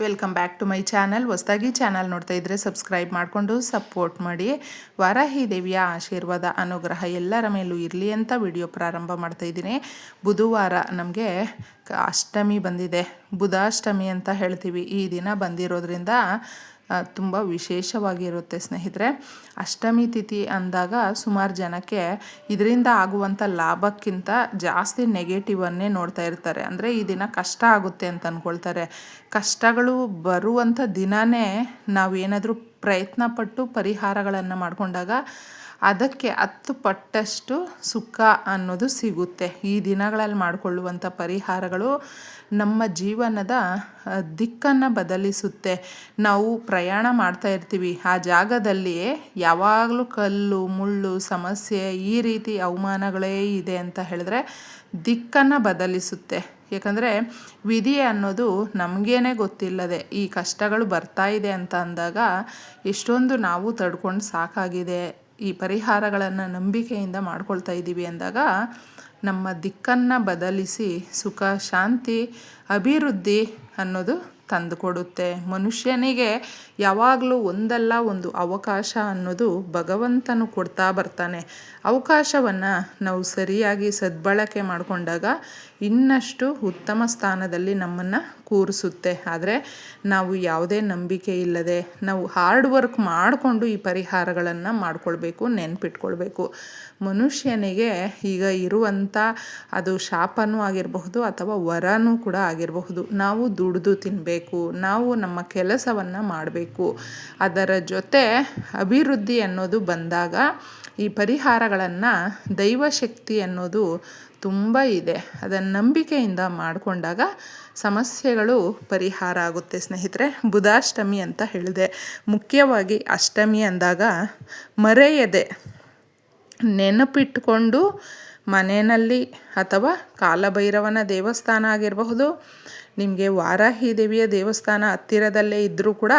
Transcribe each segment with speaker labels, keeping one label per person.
Speaker 1: Welcome back to my channel ಹೊಸದಾಗಿ channel ನೋಡ್ತಾ ಇದ್ದರೆ ಸಬ್ಸ್ಕ್ರೈಬ್ ಮಾಡಿಕೊಂಡು ಸಪೋರ್ಟ್ ಮಾಡಿ. ವಾರಾಹಿ ದೇವಿಯ ಆಶೀರ್ವಾದ, ಅನುಗ್ರಹ ಎಲ್ಲರ ಮೇಲೂ ಇರಲಿ ಅಂತ ವಿಡಿಯೋ ಪ್ರಾರಂಭ ಮಾಡ್ತಾ ಇದ್ದೀನಿ. ಬುಧವಾರ ನಮಗೆ ಅಷ್ಟಮಿ ಬಂದಿದೆ. ಬುಧಾಷ್ಟಮಿ ಅಂತ ಹೇಳ್ತೀವಿ. ಈ ದಿನ ಬಂದಿರೋದ್ರಿಂದ ತುಂಬ ವಿಶೇಷವಾಗಿರುತ್ತೆ ಸ್ನೇಹಿತರೆ. ಅಷ್ಟಮಿ ತಿಥಿ ಅಂದಾಗ ಸುಮಾರು ಜನಕ್ಕೆ ಇದರಿಂದ ಆಗುವಂಥ ಲಾಭಕ್ಕಿಂತ ಜಾಸ್ತಿ ನೆಗೆಟಿವನ್ನೇ ನೋಡ್ತಾ ಇರ್ತಾರೆ. ಅಂದರೆ ಈ ದಿನ ಕಷ್ಟ ಆಗುತ್ತೆ ಅಂತ ಅಂದ್ಕೊಳ್ತಾರೆ ಕಷ್ಟಗಳು ಬರುವಂಥ ದಿನವೇ ನಾವೇನಾದರೂ ಪ್ರಯತ್ನ ಪಟ್ಟು ಪರಿಹಾರಗಳನ್ನು ಮಾಡಿಕೊಂಡಾಗ ಅದಕ್ಕೆ ಹತ್ತು ಪಟ್ಟಷ್ಟು ಸುಖ ಅನ್ನೋದು ಸಿಗುತ್ತೆ. ಈ ದಿನಗಳಲ್ಲಿ ಮಾಡಿಕೊಳ್ಳುವಂಥ ಪರಿಹಾರಗಳು ನಮ್ಮ ಜೀವನದ ದಿಕ್ಕನ್ನು ಬದಲಿಸುತ್ತೆ. ನಾವು ಪ್ರಯಾಣ ಮಾಡ್ತಾ ಇರ್ತೀವಿ. ಆ ಜಾಗದಲ್ಲಿ ಯಾವಾಗಲೂ ಕಲ್ಲು, ಮುಳ್ಳು, ಸಮಸ್ಯೆ ಈ ರೀತಿ ಅವಮಾನಗಳೇ ಇದೆ ಅಂತ ಹೇಳಿದ್ರೆ ದಿಕ್ಕನ್ನು ಬದಲಿಸುತ್ತೆ. ಯಾಕಂದರೆ ವಿಧಿ ಅನ್ನೋದು ನಮಗೇನೆ ಗೊತ್ತಿಲ್ಲದೆ ಈ ಕಷ್ಟಗಳು ಬರ್ತಾ ಇದೆ ಅಂತ ಅಂದಾಗ ಎಷ್ಟೊಂದು ನಾವು ತಡ್ಕೊಂಡು ಸಾಕಾಗಿದೆ. ಈ ಪರಿಹಾರಗಳನ್ನು ನಂಬಿಕೆಯಿಂದ ಮಾಡ್ಕೊಳ್ತಾ ಇದ್ದೀವಿ ಅಂದಾಗ ನಮ್ಮ ದಿಕ್ಕನ್ನು ಬದಲಿಸಿ ಸುಖ ಶಾಂತಿ ಅಭಿವೃದ್ಧಿ ಅನ್ನೋದು ತಂದುಕೊಡುತ್ತೆ. ಮನುಷ್ಯನಿಗೆ ಯಾವಾಗಲೂ ಒಂದಲ್ಲ ಒಂದು ಅವಕಾಶ ಅನ್ನೋದು ಭಗವಂತನು ಕೊಡ್ತಾ ಬರ್ತಾನೆ. ಅವಕಾಶವನ್ನು ನಾವು ಸರಿಯಾಗಿ ಸದ್ಬಳಕೆ ಮಾಡಿಕೊಂಡಾಗ ಇನ್ನಷ್ಟು ಉತ್ತಮ ಸ್ಥಾನದಲ್ಲಿ ನಮ್ಮನ್ನು ಕೂರಿಸುತ್ತೆ. ಆದರೆ ನಾವು ಯಾವುದೇ ನಂಬಿಕೆ ಇಲ್ಲದೆ ನಾವು ಹಾರ್ಡ್ ವರ್ಕ್ ಮಾಡಿಕೊಂಡು ಈ ಪರಿಹಾರಗಳನ್ನು ಮಾಡಿಕೊಳ್ಬೇಕು, ನೆನ್ಪಿಟ್ಕೊಳ್ಬೇಕು. ಮನುಷ್ಯನಿಗೆ ಈಗ ಇರುವಂಥ ಅದು ಶಾಪನೂ ಆಗಿರಬಹುದು ಅಥವಾ ವರನೂ ಕೂಡ ಆಗಿರಬಹುದು. ನಾವು ದುಡಿದು ತಿನ್ನಬೇಕು ನಾವು ನಮ್ಮ ಕೆಲಸವನ್ನು ಮಾಡಬೇಕು. ಅದರ ಜೊತೆ ಅಭಿವೃದ್ಧಿ ಅನ್ನೋದು ಬಂದಾಗ ಈ ಪರಿಹಾರಗಳನ್ನು ದೈವಶಕ್ತಿ ಅನ್ನೋದು ತುಂಬ ಇದೆ. ಅದನ್ನು ನಂಬಿಕೆಯಿಂದ ಮಾಡಿಕೊಂಡಾಗ ಸಮಸ್ಯೆಗಳು ಪರಿಹಾರ ಆಗುತ್ತೆ ಸ್ನೇಹಿತರೆ. ಬುಧಾಷ್ಟಮಿ ಅಂತ ಹೇಳಿದೆ. ಮುಖ್ಯವಾಗಿ ಅಷ್ಟಮಿ ಅಂದಾಗ ಮರೆಯದೆ ನೆನಪಿಟ್ಕೊಂಡು ಮನೆಯಲ್ಲಿ ಅಥವಾ ಕಾಲಭೈರವನ ದೇವಸ್ಥಾನ ಆಗಿರಬಹುದು, ನಿಮಗೆ ವಾರಾಹಿ ದೇವಿಯ ದೇವಸ್ಥಾನ ಹತ್ತಿರದಲ್ಲೇ ಇದ್ದರೂ ಕೂಡ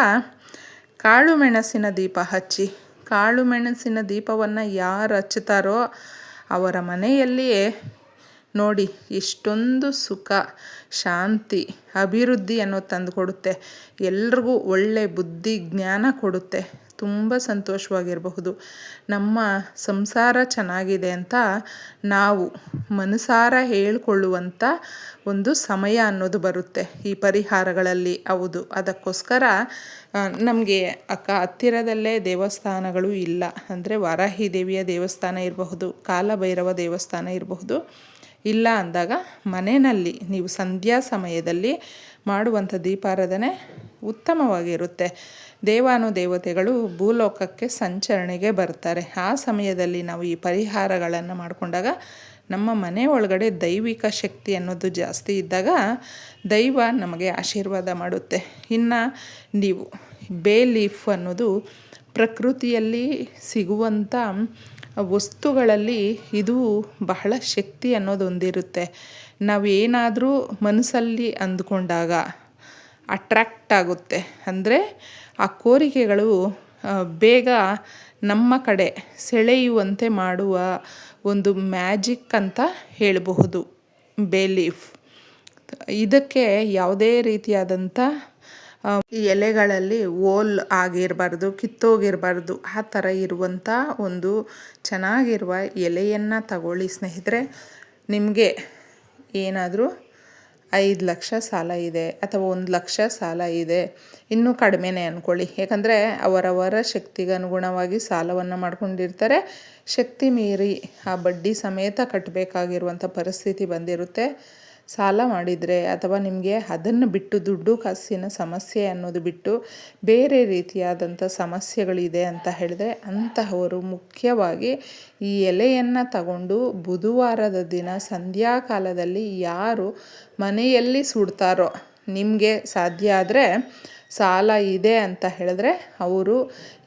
Speaker 1: ಕಾಳು ಮೆಣಸಿನ ದೀಪ ಹಚ್ಚಿ, ಕಾಳು ಮೆಣಸಿನ ದೀಪವನ್ನು ಯಾರು ಹಚ್ಚುತ್ತಾರೋ ಅವರ ಮನೆಯಲ್ಲಿಯೇ ನೋಡಿ, ಇಷ್ಟೊಂದು ಸುಖ, ಶಾಂತಿ ಅಭಿವೃದ್ಧಿಯನ್ನು ತಂದು ಕೊಡುತ್ತೆ. ಎಲ್ರಿಗೂ ಒಳ್ಳೆ ಬುದ್ಧಿ, ಜ್ಞಾನ ಕೊಡುತ್ತೆ. ತುಂಬ ಸಂತೋಷವಾಗಿರಬಹುದು. ನಮ್ಮ ಸಂಸಾರ ಚೆನ್ನಾಗಿದೆ ಅಂತ ನಾವು ಮನಸಾರ ಹೇಳಿಕೊಳ್ಳುವಂಥ ಒಂದು ಸಮಯ ಅನ್ನೋದು ಬರುತ್ತೆ. ಈ ಪರಿಹಾರಗಳಲ್ಲಿ ಹೌದು. ಅದಕ್ಕೋಸ್ಕರ ನಮಗೆ ಅಕ್ಕ ಹತ್ತಿರದಲ್ಲೇ ದೇವಸ್ಥಾನಗಳು ಇಲ್ಲ. ಅಂದರೆ ವಾರಾಹಿ ದೇವಿಯ ದೇವಸ್ಥಾನ ಇರಬಹುದು, ಕಾಲಭೈರವ ದೇವಸ್ಥಾನ ಇರಬಹುದು. ಇಲ್ಲ ಅಂದಾಗ ಮನೆಯಲ್ಲಿ ನೀವು ಸಂಧ್ಯಾ ಸಮಯದಲ್ಲಿ ಮಾಡುವಂಥ ದೀಪಾರಾಧನೆ ಉತ್ತಮವಾಗಿರುತ್ತೆ. ದೇವಾನು ದೇವತೆಗಳು ಭೂಲೋಕಕ್ಕೆ ಸಂಚರಣೆಗೆ ಬರ್ತಾರೆ. ಆ ಸಮಯದಲ್ಲಿ ನಾವು ಈ ಪರಿಹಾರಗಳನ್ನು ಮಾಡಿಕೊಂಡಾಗ ನಮ್ಮ ಮನೆ ಒಳಗಡೆ ದೈವಿಕ ಶಕ್ತಿ ಅನ್ನೋದು ಜಾಸ್ತಿ ಇದ್ದಾಗ ದೈವ ನಮಗೆ ಆಶೀರ್ವಾದ ಮಾಡುತ್ತೆ. ಇನ್ನು ನೀವು ಬೇ ಲೀಫ್ ಅನ್ನೋದು ಪ್ರಕೃತಿಯಲ್ಲಿ ಸಿಗುವಂಥ ವಸ್ತುಗಳಲ್ಲಿ ಇದು ಬಹಳ ಶಕ್ತಿ ಅನ್ನೋದೊಂದಿರುತ್ತೆ. ನಾವು ಏನಾದರೂ ಮನಸ್ಸಲ್ಲಿ ಅಂದ್ಕೊಂಡಾಗ ಅಟ್ರ್ಯಾಕ್ಟ್ ಆಗುತ್ತೆ. ಅಂದರೆ ಆ ಕೋರಿಕೆಗಳು ಬೇಗ ನಮ್ಮ ಕಡೆ ಸೆಳೆಯುವಂತೆ ಮಾಡುವ ಒಂದು ಮ್ಯಾಜಿಕ್ ಅಂತ ಹೇಳಬಹುದು. ಬೇಲೀಫ್ ಇದಕ್ಕೆ ಯಾವುದೇ ರೀತಿಯಾದಂಥ ಎಲೆಗಳಲ್ಲಿ ಓಲ್ ಆಗಿರಬಾರ್ದು, ಕಿತ್ತೋಗಿರಬಾರ್ದು, ಆ ಥರ ಇರುವಂಥ ಒಂದು ಚೆನ್ನಾಗಿರುವ ಎಲೆಯನ್ನು ತಗೊಳ್ಳಿ ಸ್ನೇಹಿತರೆ. ನಿಮಗೆ ಏನಾದರೂ ಐದು ಲಕ್ಷ ಸಾಲ ಇದೆ ಅಥವಾ ಒಂದು ಲಕ್ಷ ಸಾಲ ಇದೆ. ಇನ್ನೂ ಕಡಿಮೆನೇ ಅಂದ್ಕೊಳ್ಳಿ ಯಾಕಂದರೆ ಅವರವರ ಶಕ್ತಿಗೆ ಅನುಗುಣವಾಗಿ ಸಾಲವನ್ನು ಮಾಡ್ಕೊಂಡಿರ್ತಾರೆ. ಶಕ್ತಿ ಮೀರಿ ಆ ಬಡ್ಡಿ ಸಮೇತ ಕಟ್ಟಬೇಕಾಗಿರುವಂಥ ಪರಿಸ್ಥಿತಿ ಬಂದಿರುತ್ತೆ. ಸಾಲ ಮಾಡಿದರೆ ಅಥವಾ ನಿಮಗೆ ಅದನ್ನು ಬಿಟ್ಟು ದುಡ್ಡು ಕಾಸಿನ ಸಮಸ್ಯೆ ಅನ್ನೋದು ಬಿಟ್ಟು ಬೇರೆ ರೀತಿಯಾದಂಥ ಸಮಸ್ಯೆಗಳಿದೆ ಅಂತ ಹೇಳಿದ್ರೆ ಅಂತಹವರು ಮುಖ್ಯವಾಗಿ ಈ ಎಲೆಯನ್ನು ತಗೊಂಡು ಬುಧವಾರದ ದಿನ ಸಂಧ್ಯಾಕಾಲದಲ್ಲಿ ಯಾರು ಮನೆಯಲ್ಲಿ ಸುಡ್ತಾರೋ ನಿಮಗೆ ಸಾಧ್ಯ ಆದರೆ ಸಾಲ ಇದೆ ಅಂತ ಹೇಳಿದ್ರೆ ಅವರು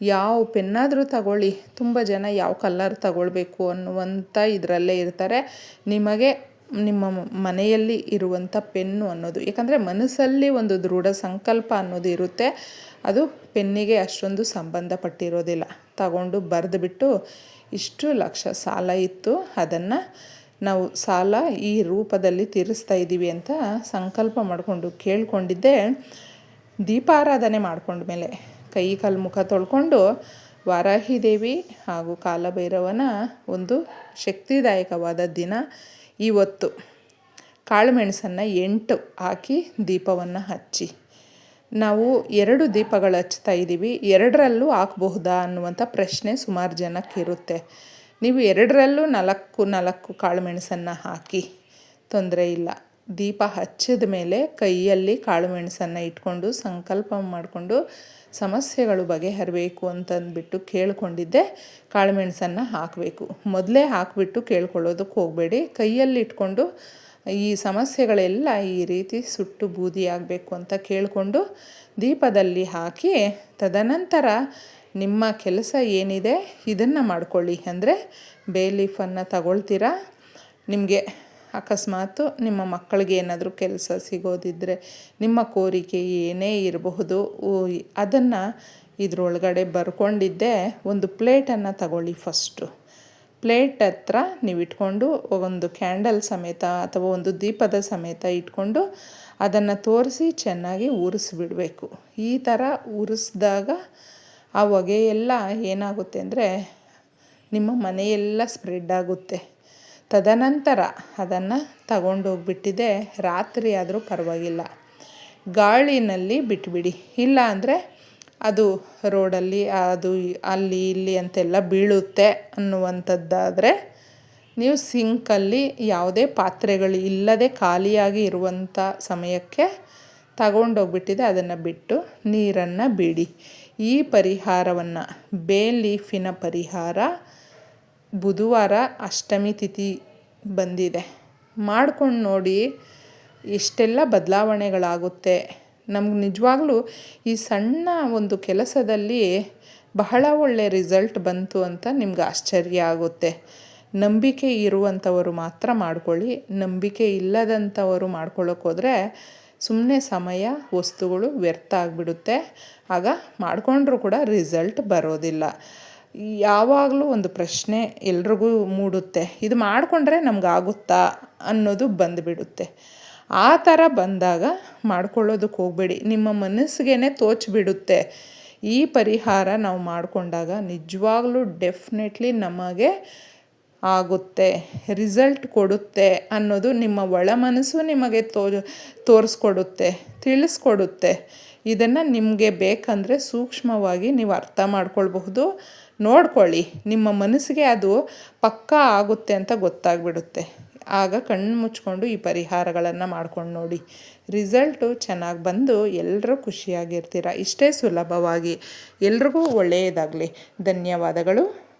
Speaker 1: ಯಾವ ಪೆನ್ನಾದರೂ ತಗೊಳ್ಳಿ, ತುಂಬ ಜನ ಯಾವ ಕಲ್ಲರ್ ತಗೊಳ್ಬೇಕು ಅನ್ನುವಂಥ ಇದರಲ್ಲೇ ಇರ್ತಾರೆ. ನಿಮಗೆ ನಿಮ್ಮ ಮನೆಯಲ್ಲಿ ಇರುವಂಥ ಪೆನ್ನು ಅನ್ನೋದು ಯಾಕಂದರೆ ಮನಸ್ಸಲ್ಲಿ ಒಂದು ದೃಢ ಸಂಕಲ್ಪ ಅನ್ನೋದು ಇರುತ್ತೆ. ಅದು ಪೆನ್ನಿಗೆ ಅಷ್ಟೊಂದು ಸಂಬಂಧಪಟ್ಟಿರೋದಿಲ್ಲ. ತಗೊಂಡು ಬರೆದುಬಿಟ್ಟು ಇಷ್ಟು ಲಕ್ಷ ಸಾಲ ಇತ್ತು. ಅದನ್ನು ನಾವು ಸಾಲ ಈ ರೂಪದಲ್ಲಿ ತೀರಿಸ್ತಾ ಇದ್ದೀವಿ ಅಂತ ಸಂಕಲ್ಪ ಮಾಡಿಕೊಂಡು ಕೇಳಿಕೊಂಡಿದ್ದೆ. ದೀಪಾರಾಧನೆ ಮಾಡ್ಕೊಂಡ್ಮೇಲೆ ಕೈ ಕಾಲು ಮುಖ ತೊಳ್ಕೊಂಡು ವಾರಾಹಿ ದೇವಿ ಹಾಗೂ ಕಾಲಭೈರವನ ಒಂದು ಶಕ್ತಿದಾಯಕವಾದ ದಿನ ಇವತ್ತು ಕಾಳುಮೆಣಸನ್ನು ಎಂಟು ಹಾಕಿ ದೀಪವನ್ನು ಹಚ್ಚಿ. ನಾವು ಎರಡು ದೀಪಗಳು ಹಚ್ತಾ ಇದ್ದೀವಿ. ಎರಡರಲ್ಲೂ ಹಾಕಬಹುದಾ ಅನ್ನುವಂಥ ಪ್ರಶ್ನೆ ಸುಮಾರು ಜನಕ್ಕಿರುತ್ತೆ ನೀವು ಎರಡರಲ್ಲೂ ನಾಲ್ಕು ನಾಲ್ಕು ಕಾಳುಮೆಣಸನ್ನು ಹಾಕಿ ತೊಂದರೆ ಇಲ್ಲ. ದೀಪ ಹಚ್ಚಿದ ಮೇಲೆ ಕೈಯಲ್ಲಿ ಕಾಳುಮೆಣಸನ್ನು ಇಟ್ಕೊಂಡು ಸಂಕಲ್ಪ ಮಾಡಿಕೊಂಡು ಸಮಸ್ಯೆಗಳು ಬಗೆಹರಬೇಕು ಅಂತಂದ್ಬಿಟ್ಟು ಕೇಳಿಕೊಂಡಿದ್ದೆ. ಕಾಳುಮೆಣಸನ್ನು ಹಾಕಬೇಕು. ಮೊದಲೇ ಹಾಕಿಬಿಟ್ಟು ಕೇಳ್ಕೊಳ್ಳೋದಕ್ಕೆ ಹೋಗಬೇಡಿ. ಕೈಯಲ್ಲಿ ಇಟ್ಕೊಂಡು ಈ ಸಮಸ್ಯೆಗಳೆಲ್ಲ ಈ ರೀತಿ ಸುಟ್ಟು ಬೂದಿ ಆಗಬೇಕು ಅಂತ ಕೇಳಿಕೊಂಡು ದೀಪದಲ್ಲಿ ಹಾಕಿ ತದನಂತರ ನಿಮ್ಮ ಕೆಲಸ ಏನಿದೆ ಇದನ್ನು ಮಾಡ್ಕೊಳ್ಳಿ. ಅಂದರೆ ಬೇ ಲೀಫನ್ನು ತಗೊಳ್ತೀರಾ? ನಿಮಗೆ ಅಕಸ್ಮಾತು ನಿಮ್ಮ ಮಕ್ಕಳಿಗೆ ಏನಾದರೂ ಕೆಲಸ ಸಿಗೋದಿದ್ದರೆ ನಿಮ್ಮ ಕೋರಿಕೆ ಏನೇ ಇರಬಹುದು ಅದನ್ನು ಇದರೊಳಗಡೆ ಬರ್ಕೊಂಡಿದ್ದೆ, ಒಂದು ಪ್ಲೇಟನ್ನು ತಗೊಳ್ಳಿ ಫಸ್ಟು. ಪ್ಲೇಟ್ ಹತ್ರ ನೀವು ಇಟ್ಕೊಂಡು ಒಂದು ಕ್ಯಾಂಡಲ್ ಸಮೇತ ಅಥವಾ ಒಂದು ದೀಪದ ಸಮೇತ ಇಟ್ಕೊಂಡು ಅದನ್ನು ತೋರಿಸಿ ಚೆನ್ನಾಗಿ ಉರಿಸ್ಬಿಡಬೇಕು. ಈ ಥರ ಉರಿಸ್ದಾಗ ಆ ಎಲ್ಲ ಏನಾಗುತ್ತೆ ಅಂದರೆ ನಿಮ್ಮ ಮನೆಯೆಲ್ಲ ಸ್ಪ್ರೆಡ್ ಆಗುತ್ತೆ. ತದನಂತರ ಅದನ್ನು ತಗೊಂಡೋಗ್ಬಿಟ್ಟಿದೆ. ರಾತ್ರಿ ಆದರೂ ಪರವಾಗಿಲ್ಲ. ಗಾಳಿನಲ್ಲಿ ಬಿಟ್ಬಿಡಿ. ಇಲ್ಲ ಅಂದರೆ ಅದು ರೋಡಲ್ಲಿ, ಅದು ಅಲ್ಲಿ ಇಲ್ಲಿ ಅಂತೆಲ್ಲ ಬೀಳುತ್ತೆ ಅನ್ನುವಂಥದ್ದಾದರೆ ನೀವು ಸಿಂಕಲ್ಲಿ ಯಾವುದೇ ಪಾತ್ರೆಗಳು ಇಲ್ಲದೆ ಖಾಲಿಯಾಗಿ ಇರುವಂಥ ಸಮಯಕ್ಕೆ ತಗೊಂಡೋಗ್ಬಿಟ್ಟಿದೆ. ಅದನ್ನು ಬಿಟ್ಟು ನೀರನ್ನು ಬಿಡಿ. ಈ ಪರಿಹಾರವನ್ನು, ಬೇ ಲೀಫಿನ ಪರಿಹಾರ ಬುಧವಾರ ಅಷ್ಟಮಿ ತಿಥಿ ಬಂದಿದೆ. ಮಾಡ್ಕೊಂಡು ನೋಡಿ ಎಷ್ಟೆಲ್ಲ ಬದಲಾವಣೆಗಳಾಗುತ್ತೆ. ನಮ್ಗೆ ನಿಜವಾಗ್ಲೂ ಈ ಸಣ್ಣ ಒಂದು ಕೆಲಸದಲ್ಲಿ ಬಹಳ ಒಳ್ಳೆಯ ರಿಸಲ್ಟ್ ಬಂತು ಅಂತ ನಿಮ್ಗೆ ಆಶ್ಚರ್ಯ ಆಗುತ್ತೆ. ನಂಬಿಕೆ ಇರುವಂಥವರು ಮಾತ್ರ ಮಾಡ್ಕೊಳ್ಳಿ. ನಂಬಿಕೆ ಇಲ್ಲದಂಥವರು ಹೋದರೆ ಸುಮ್ಮನೆ ಸಮಯ, ವಸ್ತುಗಳು ವ್ಯರ್ಥ ಆಗಿಬಿಡುತ್ತೆ. ಆಗ ಮಾಡಿಕೊಂಡ್ರೂ ಕೂಡ ರಿಸಲ್ಟ್ ಬರೋದಿಲ್ಲ. ಯಾವಾಗಲೂ ಒಂದು ಪ್ರಶ್ನೆ ಎಲ್ರಿಗೂ ಮೂಡುತ್ತೆ. ಇದು ಮಾಡಿಕೊಂಡ್ರೆ ನಮಗಾಗುತ್ತಾ ಅನ್ನೋದು ಬಂದುಬಿಡುತ್ತೆ. ಆ ಥರ ಬಂದಾಗ ಮಾಡ್ಕೊಳ್ಳೋದಕ್ಕೆ ಹೋಗಬೇಡಿ. ನಿಮ್ಮ ಮನಸ್ಸಿಗೆ ತೋಚಿಬಿಡುತ್ತೆ. ಈ ಪರಿಹಾರ ನಾವು ಮಾಡಿಕೊಂಡಾಗ ನಿಜವಾಗ್ಲೂ ಡೆಫಿನೆಟ್ಲಿ ನಮಗೆ ಆಗುತ್ತೆ, ರಿಸಲ್ಟ್ ಕೊಡುತ್ತೆ ಅನ್ನೋದು ನಿಮ್ಮ ಒಳ ಮನಸ್ಸು ನಿಮಗೆ ತೋ, ತೋರಿಸ್ಕೊಡುತ್ತೆ, ತಿಳಿಸ್ಕೊಡುತ್ತೆ. ಇದನ್ನು ನಿಮಗೆ ಬೇಕಂದರೆ ಸೂಕ್ಷ್ಮವಾಗಿ ನೀವು ಅರ್ಥ ಮಾಡ್ಕೊಳ್ಬಹುದು. ನೋಡ್ಕೊಳ್ಳಿ. ನಿಮ್ಮ ಮನಸ್ಸಿಗೆ ಅದು ಪಕ್ಕಾ ಆಗುತ್ತೆ ಅಂತ ಗೊತ್ತಾಗ್ಬಿಡುತ್ತೆ. ಆಗ ಕಣ್ಣು ಮುಚ್ಕೊಂಡು ಈ ಪರಿಹಾರಗಳನ್ನು ಮಾಡ್ಕೊಂಡು ನೋಡಿ. ರಿಸಲ್ಟು ಚೆನ್ನಾಗಿ ಬಂದು ಎಲ್ಲರೂ ಖುಷಿಯಾಗಿರ್ತೀರ? ಇಷ್ಟೇ ಸುಲಭವಾಗಿ. ಎಲ್ರಿಗೂ ಒಳ್ಳೆಯದಾಗಲಿ ಧನ್ಯವಾದಗಳು.